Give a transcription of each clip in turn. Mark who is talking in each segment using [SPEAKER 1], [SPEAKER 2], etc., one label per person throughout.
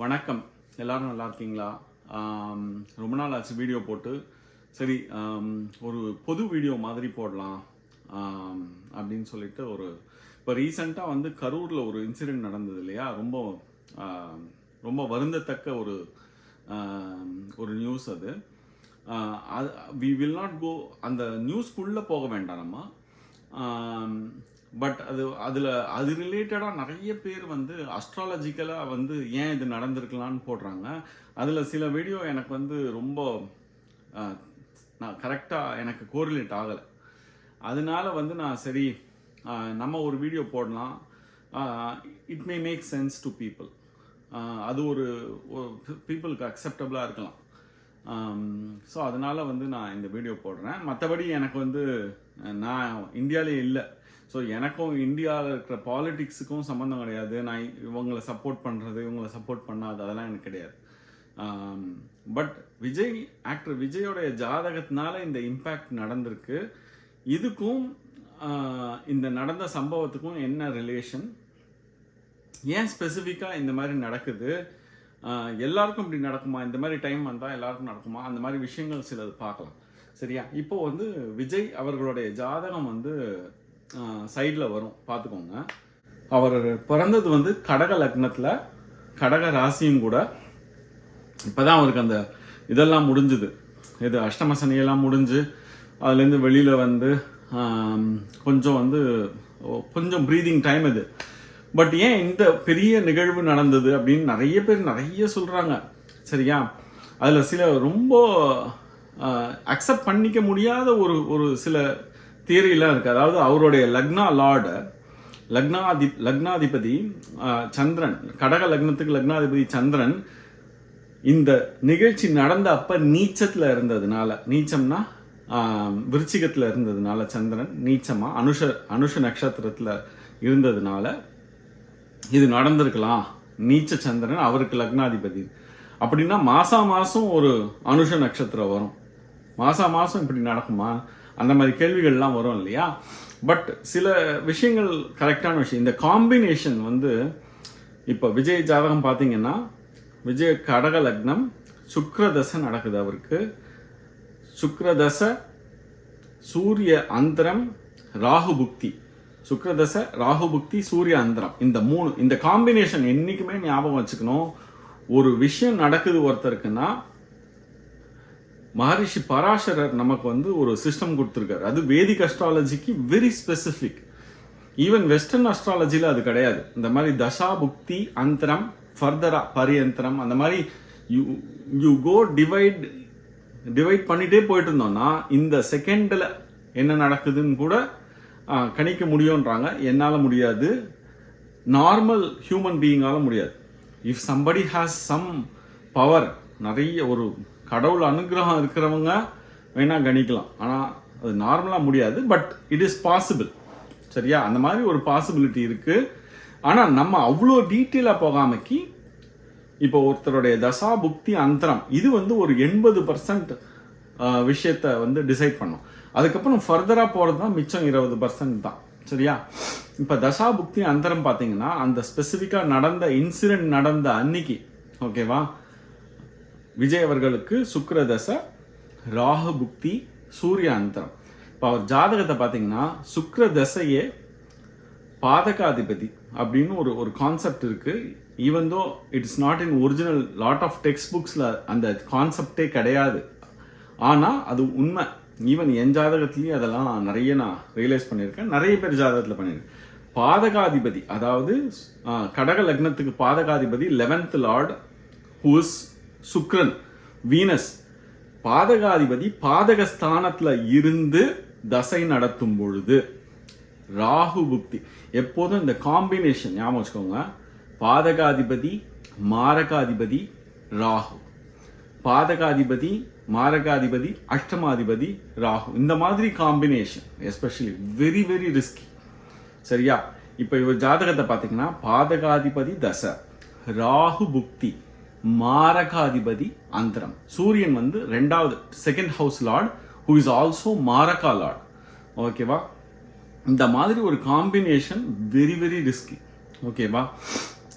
[SPEAKER 1] வணக்கம். எல்லாரும் நல்லா இருக்கீங்களா? ரொம்ப நாள் ஆச்சு வீடியோ போட்டு. சரி ஒரு பொது வீடியோ மாதிரி போடலாம். அப்படின்னு சொல்லிட்டு ஒரு இப்போ ரீசண்டாக வந்து கரூரில் ஒரு இன்சிடெண்ட் நடந்தது இல்லையா? ரொம்ப ரொம்ப வருந்தத்தக்க ஒரு ஒரு நியூஸ் அது. வி வில் நாட் கோ அந்த நியூஸ்க்குள்ளே போக வேண்டாம் நம்ம. பட் அது அதில் அது ரிலேட்டடாக நிறைய பேர் வந்து அஸ்ட்ராலஜிக்கலாக வந்து ஏன் இது நடந்திருக்கலாம்னு போடுறாங்க. அதில் சில வீடியோ எனக்கு வந்து ரொம்ப நான் கரெக்டாக எனக்கு கோரிலேட் ஆகலை. அதனால வந்து நான் சரி நம்ம ஒரு வீடியோ போடலாம். It may make sense to people அது ஒரு பீப்புளுக்கு அக்செப்டபுளாக இருக்கலாம். ஸோ அதனால வந்து நான் இந்த வீடியோ போடுறேன். மற்றபடி எனக்கு வந்து நான் இந்தியாவிலே இல்லை. ஸோ எனக்கும் இந்தியாவில் இருக்கிற பாலிட்டிக்ஸுக்கும் சம்மந்தம் கிடையாது. நான் இவங்களை சப்போர்ட் பண்ணுறது இவங்களை சப்போர்ட் பண்ணாது அதெல்லாம் எனக்கு கிடையாது. பட் விஜய் ஆக்டர் விஜயோடைய ஜாதகத்தினால இந்த இம்பேக்ட் நடந்திருக்கு. இதுக்கும் இந்த நடந்த சம்பவத்துக்கும் என்ன ரிலேஷன் ஏன் ஸ்பெசிஃபிக்காக இந்த மாதிரி நடக்குது? எல்லாருக்கும் இப்படி நடக்குமா? இந்த மாதிரி டைம் வந்தால் எல்லாருக்கும் நடக்குமா? அந்த மாதிரி விஷயங்கள் சிலது பார்க்கலாம். சரியா? இப்போ வந்து விஜய் அவர்களுடைய ஜாதகம் வந்து சைடில் வரும். பார்த்துக்கோங்க. அவர் பிறந்தது வந்து கடக லக்னத்தில் கடக ராசியும் கூட இப்போ தான் அவருக்கு அந்த இதெல்லாம் முடிஞ்சுது. இது அஷ்டம சனியெல்லாம் முடிஞ்சு அதுலேருந்து வெளியில் வந்து கொஞ்சம் வந்து கொஞ்சம் ப்ரீதிங் டைம் இது. பட் ஏன் இந்த பெரிய நிகழ்வு நடந்தது அப்படின்னு நிறைய பேர் நிறைய சொல்கிறாங்க சரியா? அதில் சில ரொம்ப அக்செப்ட் பண்ணிக்க முடியாத ஒரு ஒரு சில தியரிலாம் இருக்குது அதாவது அவருடைய லக்னா லார்டு லக்னாதி லக்னாதிபதி சந்திரன் கடக லக்னத்துக்கு லக்னாதிபதி சந்திரன் இந்த நிகழ்ச்சி நடந்த அப்போ நீச்சத்தில் இருந்ததுனால நீச்சம்னா விருச்சிகத்தில் இருந்ததுனால சந்திரன் நீச்சமாக அனுஷ அனுஷ நட்சத்திரத்தில் இருந்ததுனால இது நடந்திருக்கலாம். நீச்ச சந்திரன் அவருக்கு லக்னாதிபதி. அப்படின்னா மாசா மாசம் ஒரு அனுஷ நட்சத்திரம் வரும். மாசா மாசம் இப்படி நடக்குமா? அந்த மாதிரி கேள்விகள்லாம் வரும் இல்லையா? பட் சில விஷயங்கள் கரெக்டான விஷயம். இந்த காம்பினேஷன் வந்து இப்போ விஜய் ஜாதகம் பார்த்தீங்கன்னா விஜய் கடக லக்னம் சுக்ரதசை நடக்குது அவருக்கு. சுக்ரதசை சூரிய அந்தரம் ராகு புக்தி. சுக்ரதசை ராகு புக்தி சூரிய அந்தரம். இந்த மூணு இந்த காம்பினேஷன் என்றைக்குமே ஞாபகம் வச்சுக்கணும். ஒரு விஷயம் நடக்குது ஒருத்தருக்குன்னா மகரிஷி பராசரர் நமக்கு வந்து ஒரு சிஸ்டம் கொடுத்துருக்காரு. அது வேதிக் அஸ்ட்ராலஜிக்கு வெரி ஸ்பெசிஃபிக் ஈவன் வெஸ்டர்ன் அஸ்ட்ராலஜியில் அது கிடையாது. இந்த மாதிரி தசா புக்தி அந்தரம் ஃபர்தரா பரியந்தரம் அந்த மாதிரி you you go divide divide பண்ணிகிட்டே போயிட்டு இருந்தோம்னா இந்த செகண்டில் என்ன நடக்குதுன்னு கூட கணிக்க முடியுன்றாங்க என்னால் முடியாது. நார்மல் ஹியூமன் பீயிங்கால முடியாது. If somebody has some power நிறைய ஒரு கடவுள் அனுகிரகம் இருக்கிறவங்க வேணால் கணிக்கலாம். ஆனால் அது நார்மலாக முடியாது பட் இட் இஸ் பாசிபிள் சரியா? அந்த மாதிரி ஒரு பாசிபிலிட்டி இருக்குது ஆனால் நம்ம அவ்வளோ டீட்டெயிலாக போகாமக்கி இப்போ ஒருத்தருடைய தசா புக்தி அந்தரம் இது வந்து ஒரு எண்பது பர்சன்ட் விஷயத்த வந்து டிசைட் பண்ணோம். அதுக்கப்புறம் ஃபர்தராக போகிறது தான் மிச்சம் இருபது பர்சன்ட் தான். சரியா? இப்போ தசா புக்தி அந்தரம் பார்த்தீங்கன்னா அந்த ஸ்பெசிஃபிக்காக நடந்த இன்சிடென்ட் நடந்த அன்னைக்கு ஓகேவா விஜய் அவர்களுக்கு சுக்கிரதசை ராகு புக்தி சூரிய அந்தரம் இப்போ அவர் ஜாதகத்தை பார்த்தீங்கன்னா சுக்கிர தசையே பாதகாதிபதி அப்படின்னு ஒரு ஒரு கான்செப்ட் இருக்குது even though it's not in original lot of text புக்ஸில் அந்த கான்செப்டே கிடையாது. ஆனால் அது உண்மை. ஈவன் என் ஜாதகத்துலேயும் அதெல்லாம் நிறைய நான் ரியலைஸ் பண்ணியிருக்கேன். நிறைய பேர் ஜாதகத்தில் பண்ணியிருக்கேன். பாதகாதிபதி அதாவது கடக லக்னத்துக்கு பாதகாதிபதி eleventh lord whose Sukran Venus பாதகாதிபதி பாதகஸ்தானத்தில் இருந்து தசை நடத்தும் பொழுது ராகு புக்தி. எப்போதும் இந்த காம்பினேஷன் ஞாபகம் வச்சுக்கோங்க. பாதகாதிபதி மாரகாதிபதி ராகு. பாதகாதிபதி மாரகாதிபதி அஷ்டமாதிபதி ராகு. இந்த மாதிரி combination especially very very risky சரியா? இப்போ இவர் ஜாதகத்தை பார்த்தீங்கன்னா பாதகாதிபதி தசை ராகு புக்தி. மாரகாதிபதி அந்தரம். சூரியன் வந்து ரெண்டாவது second house lord who is also மாரகா lord ஓகேவா இந்த மாதிரி ஒரு காம்பினேஷன் வெரி வெரி ரிஸ்கி ஓகேவா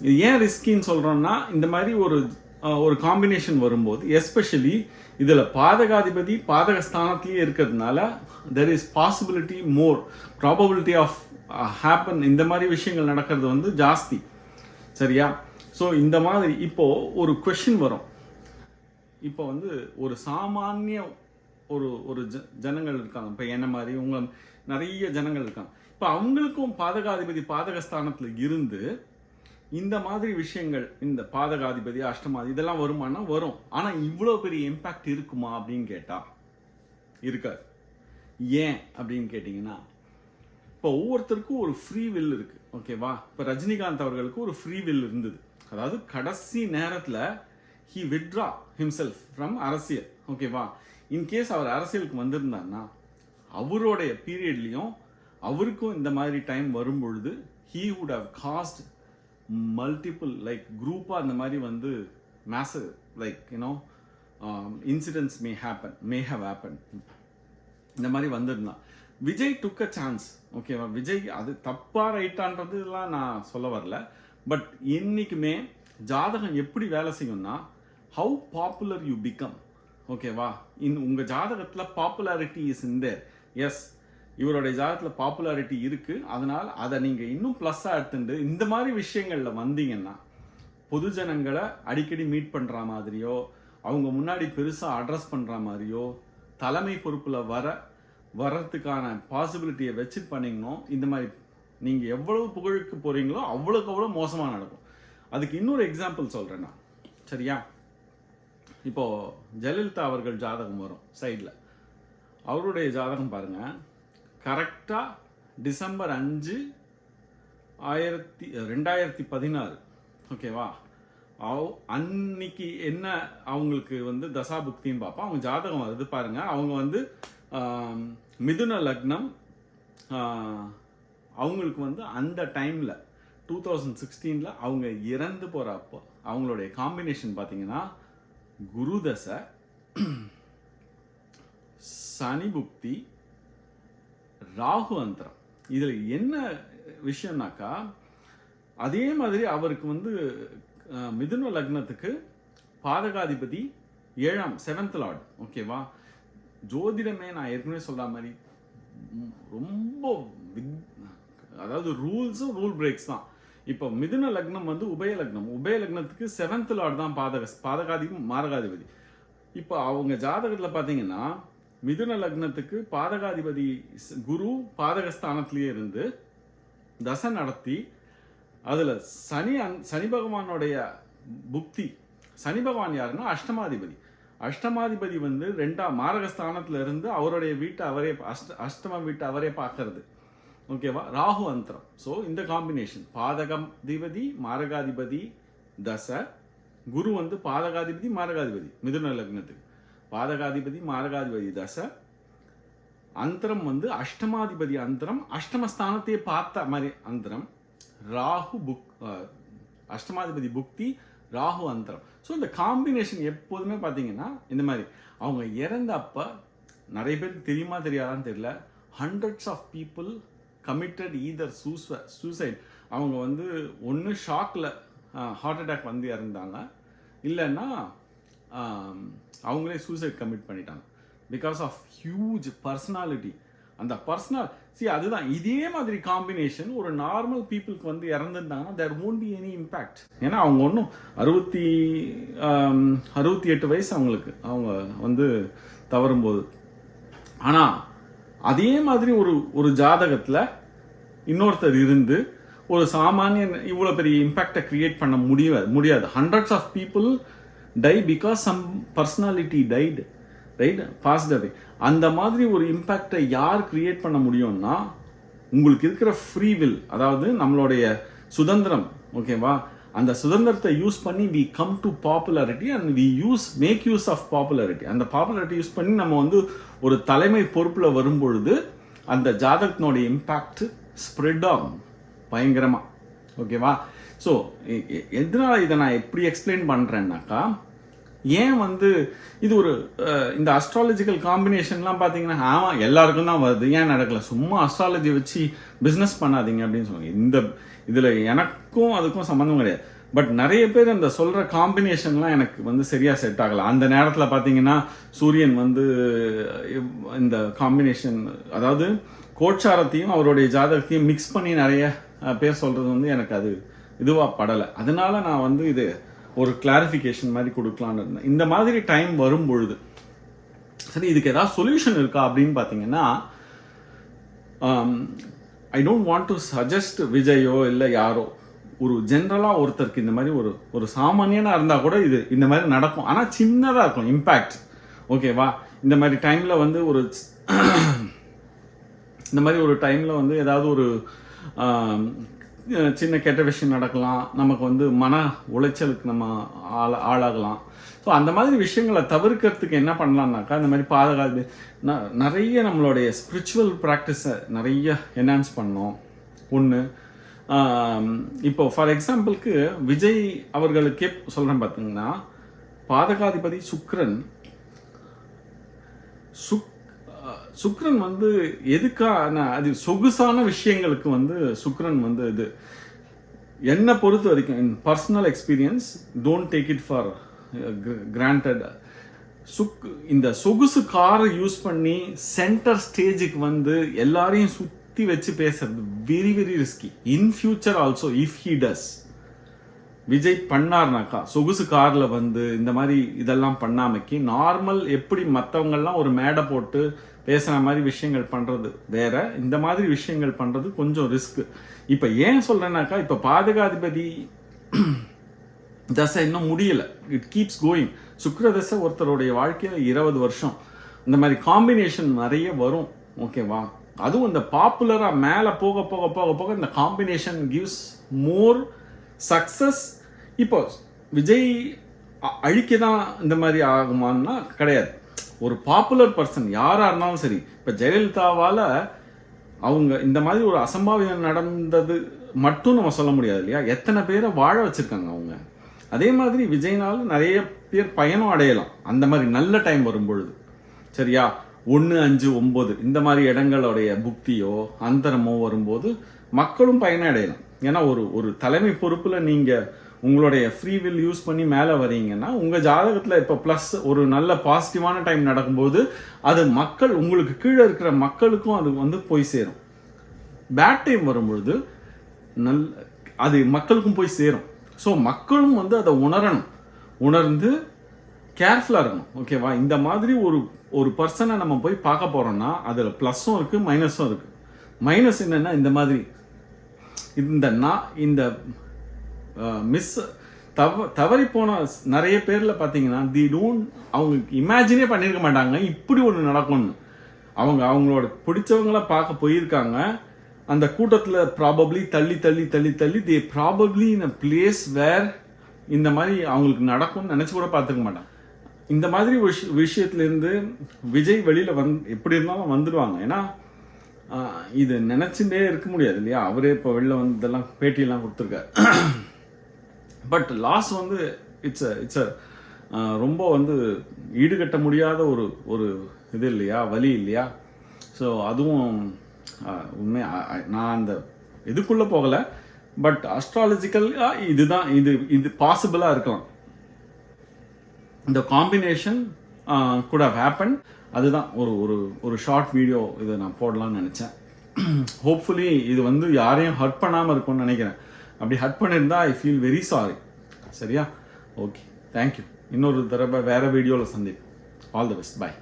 [SPEAKER 1] இது ஏன் ரிஸ்கின்னு சொல்கிறோன்னா இந்த மாதிரி ஒரு ஒரு காம்பினேஷன் வரும்போது எஸ்பெஷலி இதில் பாதகாதிபதி பாதக ஸ்தானத்திலேயே இருக்கிறதுனால there is possibility more probability of happen இந்த மாதிரி விஷயங்கள் நடக்கிறது வந்து ஜாஸ்தி. சரியா? ஸோ இந்த மாதிரி இப்போ ஒரு கொஷின் வரும். இப்போ வந்து ஒரு சாமானிய ஒரு ஒரு ஜ ஜனங்கள் இருக்காங்க. இப்போ என்ன மாதிரி உங்க நிறைய ஜனங்கள் இருக்காங்க. இப்போ அவங்களுக்கும் பாதகாதிபதி பாதகஸ்தானத்தில் இருந்து இந்த மாதிரி விஷயங்கள் இந்த பாதகாதிபதி அஷ்டமாதி இதெல்லாம் வருமானா? வரும். ஆனால் இவ்வளோ பெரிய இம்பேக்ட் இருக்குமா அப்படின்னு கேட்டால் இருக்காது. ஏன் அப்படின்னு கேட்டிங்கன்னா இப்போ ஒவ்வொருத்தருக்கும் ஒரு ஃப்ரீ வில் இருக்குது ஓகேவா இப்போ ரஜினிகாந்த் அவர்களுக்கு ஒரு ஃப்ரீ வில் இருந்தது. அதாவது கடைசி நேரத்தில் ஹி விட்ரா ஹிம்செல்ஃப் ஃப்ரம் அரசியல். ஓகேவா இன்கேஸ் அவர் அரசியலுக்கு வந்திருந்தாருன்னா அவருடைய பீரியட்லேயும் அவருக்கும் இந்த மாதிரி டைம் வரும் பொழுது he would have cost multiple like குரூப்பாக அந்த மாதிரி வந்து மேச like you know incidents may happen may have happen இந்த மாதிரி வந்திருந்தான் விஜய் டுக் அ சான்ஸ் ஓகேவா விஜய் அது தப்பாக ரைட்டான்றதுலாம் நான் சொல்ல வரல. பட் என்றைக்குமே ஜாதகம் எப்படி வேலை செய்யும்னா ஹவு பாப்புலர் யூ பிகம் ஓகேவா இன் உங்கள் ஜாதகத்தில் பாப்புலாரிட்டி இஸ் இன் தேர் எஸ் இவருடைய ஜாதகத்தில் பாப்புலாரிட்டி இருக்குது அதனால் அதை நீங்கள் இன்னும் ப்ளஸ்ஸாக எடுத்துட்டு இந்த மாதிரி விஷயங்களில் வந்தீங்கன்னா பொதுஜனங்களை அடிக்கடி மீட் பண்ணுற மாதிரியோ அவங்க முன்னாடி பெருசாக அட்ரஸ் பண்ணுற மாதிரியோ தலைமை பொறுப்பில் வர வர்றதுக்கான பாசிபிலிட்டியை வச்சு பண்ணிங்கன்னோ இந்த மாதிரி நீங்கள் எவ்வளவு புகழுக்கு போகிறீங்களோ அவ்வளோக்கு அவ்வளோ மோசமாக நடக்கும். அதுக்கு இன்னொரு எக்ஸாம்பிள் சொல்கிறேன் நான். சரியா? இப்போது ஜெயலலிதா அவர்கள் ஜாதகம் வரும் சைடில் அவருடைய ஜாதகம் பாருங்கள் கரெக்டாக டிசம்பர் அஞ்சு ஆயிரத்தி ரெண்டாயிரத்தி பதினாறு. ஓகேவா அவ் அன்னைக்கு என்ன அவங்களுக்கு வந்து தசா புக்தின்னு பார்ப்போம். அவங்க ஜாதகம் வருது பாருங்கள் அவங்க வந்து மிதுன லக்னம் அவங்களுக்கு வந்து அந்த டைமில் டூ தௌசண்ட் சிக்ஸ்டீனில் அவங்க இறந்து போகிறப்போ அவங்களுடைய காம்பினேஷன் பார்த்தீங்கன்னா குருதசை சனி புக்தி ராகு அந்தரம். இதில் என்ன விஷயம்னாக்கா அதே மாதிரி அவருக்கு வந்து மிதுன லக்னத்துக்கு பாதகாதிபதி ஏழாம் செவன்த் லார்டு ஓகேவா ஜோதிடமே நான் ஏற்கனவே சொல்கிற மாதிரி ரொம்ப வித்- அதாவது ரூல்ஸும் ரூல் பிரேக்ஸ் தான். இப்போ மிதுன லக்னம் வந்து உபய லக்னம். உபய லக்னத்துக்கு செவன்த் லார்ட் தான் பாதக பாதகாதிபதி மாரகாதிபதி. இப்போ அவங்க ஜாதகத்தில் பார்த்தீங்கன்னா மிதுன லக்னத்துக்கு பாதகாதிபதி குரு பாதகஸ்தானத்திலேயே இருந்து தசை நடத்தி அதில் சனி அந் சனி பகவானுடைய புக்தி சனி பகவான் யாருன்னா அஷ்டமாதிபதி. அஷ்டமாதிபதி வந்து ரெண்டாம் மாரகஸ்தானத்துல இருந்து அவருடைய வீட்டை அவரே அஷ்ட அஷ்டம வீட்டை அவரே பார்க்கறது. ஓகேவா ராகு அந்தரம் ஸோ இந்த காம்பினேஷன் பாதகாதிபதி மாரகாதிபதி தசை குரு வந்து பாதகாதிபதி மாரகாதிபதி மிதுன லக்னத்துக்கு பாதகாதிபதி மாரகாதிபதி தசை அந்தரம் வந்து அஷ்டமாதிபதி அந்தரம் அஷ்டமஸ்தானத்தையே பார்த்த மாதிரி அந்தரம் ராகு புக் அஷ்டமாதிபதி புக்தி ராகு அந்தரம் ஸோ இந்த காம்பினேஷன் எப்போதுமே பார்த்தீங்கன்னா இந்த மாதிரி அவங்க இறந்த நிறைய பேருக்கு தெரியுமா தெரியாதான்னு தெரியல hundreds of people committed either சூச suicide அவங்க வந்து ஒன்று ஷாக்கில் ஹார்ட் அட்டாக் வந்து இறந்தாங்க. இல்லைன்னா அவங்களே சூசைட் கமிட் பண்ணிட்டாங்க. பிகாஸ் ஆஃப் ஹியூஜ் பர்சனாலிட்டி அந்த பர்சனல் சி அதுதான். இதே மாதிரி காம்பினேஷன் ஒரு நார்மல் பீப்புளுக்கு வந்து இறந்துருந்தாங்கன்னா there won't be any impact ஏன்னா அவங்க ஒன்றும் அறுபத்தி அறுபத்தி எட்டு வயசு அவங்களுக்கு. அவங்க வந்து தவறும்போது. ஆனால் அதே மாதிரி ஒரு ஒரு ஜாதகத்தில் இன்னொருத்தர் இருந்து ஒரு சாமானியன் இவ்வளோ பெரிய இம்பேக்டை கிரியேட் பண்ண முடியாது முடியாது. Hundreds of people die because some personality died right passed away அந்த மாதிரி ஒரு இம்பேக்டை யார் கிரியேட் பண்ண முடியும்னா உங்களுக்கு இருக்கிற ஃப்ரீ வில் அதாவது நம்மளுடைய சுதந்திரம் ஓகேவா அந்த சுதந்திரத்தை யூஸ் பண்ணி we come to popularity and we use make use of popularity அந்த பாப்புலாரிட்டி யூஸ் பண்ணி நம்ம வந்து ஒரு தலைமை பொறுப்பில் வரும்பொழுது அந்த ஜாதகத்தினுடைய இம்பேக்ட் ஸ்ப்ரெட் ஆகும் பயங்கரமாக ஓகேவா ஸோ எதனால இதை நான் எப்படி எக்ஸ்பிளைன் பண்ணுறேன்னாக்கா ஏன் வந்து இது ஒரு இந்த அஸ்ட்ராலஜிக்கல் காம்பினேஷன்லாம் பார்த்தீங்கன்னா ஆமாம் எல்லாருக்கும் தான் வருது. ஏன் நடக்கல? சும்மா அஸ்ட்ராலஜி வச்சு பிஸ்னஸ் பண்ணாதீங்க அப்படின்னு சொல்லுவாங்க. இந்த இதில் எனக்கும் அதுக்கும் சம்மந்தம் கிடையாது. பட் நிறைய பேர் இந்த சொல்கிற காம்பினேஷன்லாம் எனக்கு வந்து சரியாக செட் ஆகலை. அந்த நேரத்தில் பார்த்தீங்கன்னா சூரியன் வந்து இந்த காம்பினேஷன் அதாவது கோட்சாரத்தையும் அவருடைய ஜாதகத்தையும் மிக்ஸ் பண்ணி நிறைய பேர் சொல்கிறது வந்து எனக்கு அது இதுவாக படலை. அதனால நான் வந்து இது ஒரு கிளாரிஃபிகேஷன் மாதிரி கொடுக்கலான்னு இருந்தேன். இந்த மாதிரி டைம் வரும் பொழுது சரி இதுக்கு ஏதாவது சொல்யூஷன் இருக்கா அப்படின்னு பார்த்தீங்கன்னா I don't want to suggest விஜயோ இல்லை யாரோ ஒரு ஜென்ரலாக ஒருத்தருக்கு இந்த மாதிரி ஒரு ஒரு சாமானியனாக இருந்தால் கூட இது இந்த மாதிரி நடக்கும். ஆனால் சின்னதாக இருக்கும் இம்பேக்ட் ஓகேவா இந்த மாதிரி டைமில் வந்து ஒரு இந்த மாதிரி ஒரு டைமில் வந்து ஏதாவது ஒரு um, சின்ன கெட்ட விஷயம் நடக்கலாம். நமக்கு வந்து மன உளைச்சலுக்கு நம்ம ஆள ஆளாகலாம். ஸோ அந்த மாதிரி விஷயங்களை தவிர்க்கிறதுக்கு என்ன பண்ணலாம்னாக்கா இந்த மாதிரி பாதுகாப்பு ந- நிறைய நம்மளுடைய ஸ்பிரிச்சுவல் ப்ராக்டிஸை நிறைய என்ஹான்ஸ் பண்ணோம். ஒன்று இப்போ ஃபார் எக்ஸாம்பிளுக்கு விஜய் அவர்களுக்கே சொல்கிறேன் பார்த்தீங்கன்னா பாதகாதிபதி சுக்ரன் சுக் சுக்ரன் வந்து எதுக்கான அது சொகுசான விஷயங்களுக்கு வந்து சுக்ரன் வந்து இது என்னை பொறுத்த வரைக்கும் என் personal experience don't take it for granted சுக் இந்த சொகுசு காரை யூஸ் பண்ணி சென்டர் ஸ்டேஜுக்கு வந்து எல்லாரையும் சுற்றி வச்சு பேசுறது very very risky in future also if he does Vijay பண்ணார்னாக்கா சொகுசு காரில் வந்து இந்த மாதிரி இதெல்லாம் பண்ணாமைக்கு நார்மல் எப்படி மற்றவங்கெல்லாம் ஒரு மேடை போட்டு பேசுகிற மாதிரி விஷயங்கள் பண்ணுறது வேற இந்த மாதிரி விஷயங்கள் பண்ணுறது கொஞ்சம் ரிஸ்க் இப்போ ஏன் சொல்கிறேன்னாக்கா இப்போ பாதகாதிபதி தசை இன்னும் முடியல. இட் கீப்ஸ் கோயிங் சுக்கர தசை ஒருத்தருடைய வாழ்க்கையில் இருபது வருஷம். இந்த மாதிரி காம்பினேஷன் நிறைய வரும். ஓகேவா அதுவும் இந்த பாப்புலராக மேலே போக போக போக போக இந்த காம்பினேஷன் கிவ்ஸ் மோர் சக்சஸ் இப்போ விஜய் அ- அழிக்க தான் இந்த மாதிரி ஆகுமான்னா கிடையாது. ஒரு பாப்புலர் பர்சன் யாராக இருந்தாலும் சரி இப்போ ஜெயலலிதாவால் அவங்க இந்த மாதிரி ஒரு அசம்பாவிதம் நடந்தது மட்டும் நம்ம சொல்ல முடியாது இல்லையா? எத்தனை பேரை வாழ வச்சுருக்காங்க அவங்க? அதே மாதிரி விஜய்னால நிறைய பேர் பயணம் அடையலாம். அந்த மாதிரி நல்ல டைம் வரும்பொழுது. சரியா? ஒன்று அஞ்சு ஒம்பது இந்த மாதிரி இடங்களுடைய புக்தியோ அந்தரமோ வரும்போது மக்களும் பயணம் அடையலாம் ஏன்னா ஒரு ஒரு தலைமை பொறுப்பில் நீங்கள் உங்களுடைய ஃப்ரீ வில் யூஸ் பண்ணி மேலே வரீங்கன்னா உங்கள் ஜாதகத்தில் இப்போ ப்ளஸ் ஒரு நல்ல பாசிட்டிவான டைம் நடக்கும்போது அது மக்கள் உங்களுக்கு கீழே இருக்கிற மக்களுக்கும் அது வந்து போய் சேரும். பேட் டைம் வரும்பொழுது நல் அது மக்களுக்கும் போய் சேரும். ஸோ மக்களும் வந்து அதை உணரணும். உணர்ந்து கேர்ஃபுல்லாக இருக்கணும். ஓகேவா இந்த மாதிரி ஒரு ஒரு பர்சனை நம்ம போய் பார்க்க போகிறோன்னா அதில் ப்ளஸ்ஸும் இருக்குது மைனஸும் இருக்குது மைனஸ் என்னன்னா இந்த மாதிரி இந்த நான் இந்த மிஸ் தவ தவறி போன நிறைய பேரில் பார்த்தீங்கன்னா தி டோன்ட் அவங்க இமேஜினே பண்ணியிருக்க மாட்டாங்க. இப்படி ஒன்று நடக்கும்னு. அவங்க அவங்களோட பிடிச்சவங்கள பார்க்க போயிருக்காங்க. அந்த கூட்டத்தில் ப்ராபப்ளி தள்ளி தள்ளி தள்ளி தள்ளி தே probably in a place where இந்த மாதிரி அவங்களுக்கு நடக்கும்னு நினச்சி கூட பார்த்துக்க மாட்டாங்க. இந்த மாதிரி விஷ விஷயத்துலேருந்து விஜய் வெளியில் வந் எப்படி இருந்தாலும் வந்துடுவாங்க. ஏன்னா இது நினச்சிட்டே இருக்க முடியாது இல்லையா? அவரே இப்போ வெளில வந்ததெல்லாம் பேட்டியெல்லாம் கொடுத்துருக்காரு. பட் லாஸ் வந்து இட்ஸ் இட்ஸ் uh, ரொம்ப வந்து ஈடுகட்ட முடியாத ஒரு ஒரு இது இல்லையா? வலி இல்லையா? ஸோ அதுவும் uh, உண்மை நான் அந்த இதுக்குள்ளே போகலை. பட் அஸ்ட்ராலஜிக்கலாக இதுதான் இது இது பாசிபிளாக இருக்கலாம். இந்த காம்பினேஷன் கூட ஹேப்பன் அதுதான் ஒரு ஒரு ஒரு ஷார்ட் வீடியோ இதை நான் போடலாம்னு நினச்சேன். ஹோப்ஃபுல்லி இது வந்து யாரையும் ஹர்ட் பண்ணாமல் இருக்கும்னு நினைக்கிறேன். அப்படி ஹர்ட் பண்ணியிருந்தா ஐ ஃபீல் வெரி சாரி சரியா? ஓகே தேங்க்யூ இன்னொரு தடவை வேறு வீடியோவில் சந்திப்போம். All the best bye